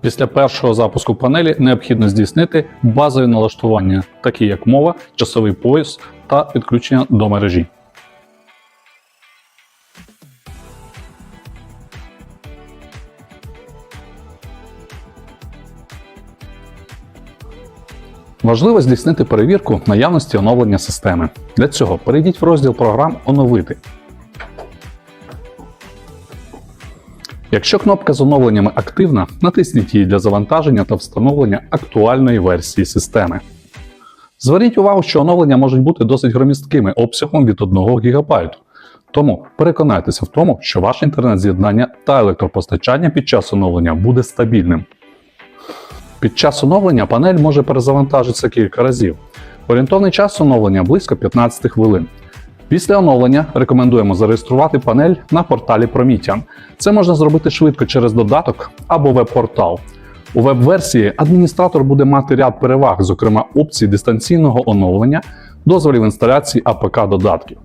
Після першого запуску панелі необхідно здійснити базові налаштування, такі як мова, часовий пояс та підключення до мережі. Важливо здійснити перевірку наявності оновлення системи. Для цього перейдіть в розділ програм Оновити. Якщо кнопка з оновленнями активна, натисніть її для завантаження та встановлення актуальної версії системи. Зверніть увагу, що оновлення можуть бути досить громісткими обсягом від 1 ГБ. Тому переконайтеся в тому, що ваше інтернет-з'єднання та електропостачання під час оновлення буде стабільним. Під час оновлення панель може перезавантажитися кілька разів. Орієнтовний час оновлення близько 15 хвилин. Після оновлення рекомендуємо зареєструвати панель на порталі Promethean. Це можна зробити швидко через додаток або веб-портал. У веб-версії адміністратор буде мати ряд переваг, зокрема опції дистанційного оновлення, дозволів інсталяції АПК додатків.